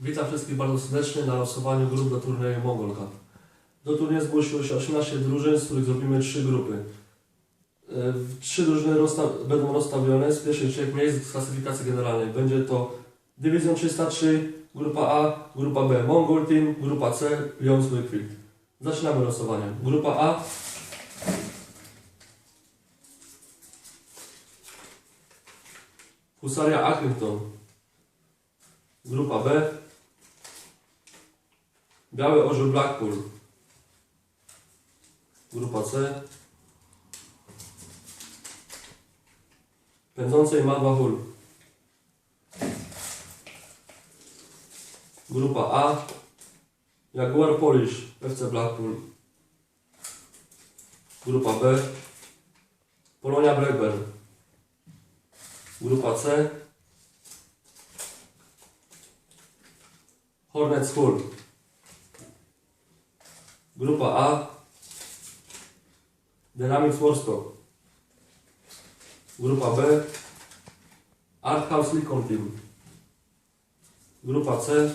Witam wszystkich bardzo serdecznie na losowaniu grup do turnieju Mongol Cup. Do turnieju zgłosiło się 18 drużyn, z których zrobimy 3 grupy. E, w- Trzy drużyny rozsta- będą rozstawione z pierwszych trzech miejsc z klasyfikacji generalnej. Będzie to Dywizjon 303, Grupa A, Grupa B Mongol Team, Grupa C Lions Wakefield. Zaczynamy losowanie. Grupa A Husaria Accrington. Grupa B Biały Orzeł Blackpool. Grupa C. Pędzącej Madła Hull. Grupa A. Jaguar Polish FC Blackpool. Grupa B. Polonia Blackburn. Grupa C. Hornets Hull. Grupa A. Dynamics Warstock. Grupa B. Art House Lincoln Team. Grupa C.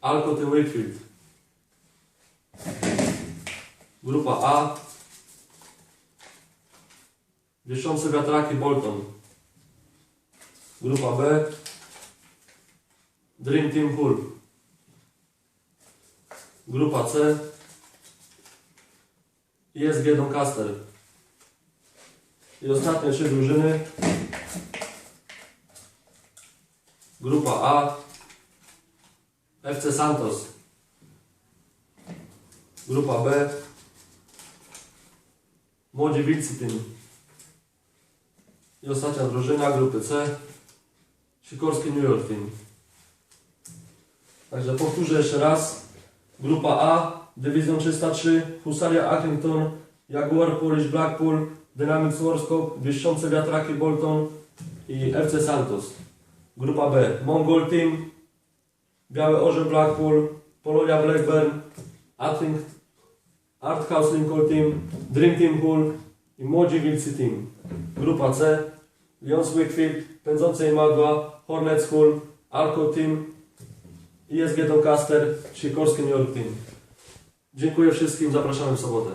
Alcoty Wakefield. Grupa A. Wieszące wiatraki Bolton. Grupa B. Dream Team Hull. Grupa C. ISG Doncaster. I ostatnie trzy drużyny. Grupa A. FC Santos. Grupa B. Młodzi Wilcy Team. I ostatnia drużyna grupy C. Sikorski New York Team. Także powtórzę jeszcze raz. Grupa A, Dywizjon 303, Husaria Accrington, Jaguar Polish Blackpool, Dynamics Warskop, Wieszczące Wiatraki Bolton i FC Santos. Grupa B, Mongol Team, Białe Orze Blackpool, Polonia Blackburn, Atling, Art House Lincoln Team, Dream Team Hull i Młodzi Wilcy Team. Grupa C, Lions Wakefield, Pędzącej Magła, Hornets Hull, Alco Team, ISG Doncaster, Sikorski New York Team. Dziękuję wszystkim, zapraszamy w sobotę.